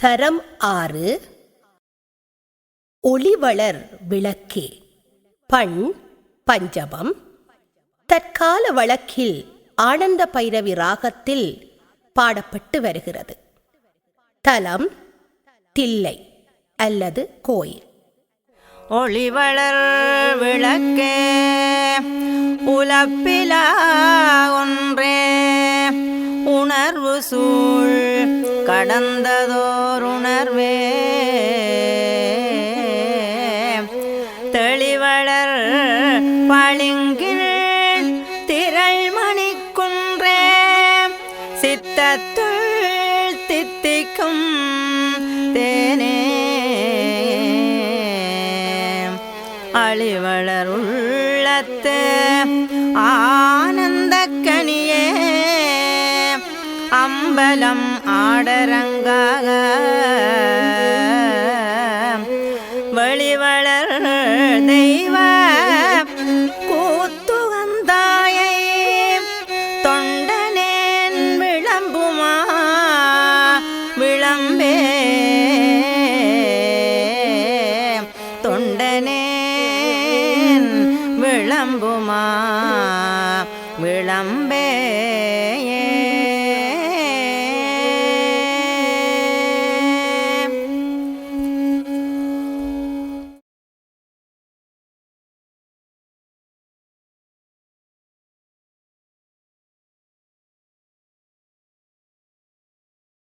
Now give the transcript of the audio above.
தரம் ஆறு. ஒளிவளர் விளக்கே. பண் பஞ்சமம் தற்கால வழக்கில் ஆனந்த பைரவி ராகத்தில் பாடப்பட்டு வருகிறது. தலம் தில்லை அல்லது கோயில். ஒளிவளர் விளக்கே. உலப்பிலா ஒன்றே உணர்வு சூழ் கடந்ததோருணர்வே. தெளிவளர் பளிங்கில் திரள்மணி குன்றே சித்தத்துள் தித்திக்கும் தேனே. அழிவளர் உள்ளத்து ஆனந்த அம்பலம் ஆடரங்காக வழிவளர் தெய்வ கூத்துகந்தாயை தொண்டனேன் விளம்புமா? விளம்பே. தொண்டனேன் விளம்புமா? விளம்பே.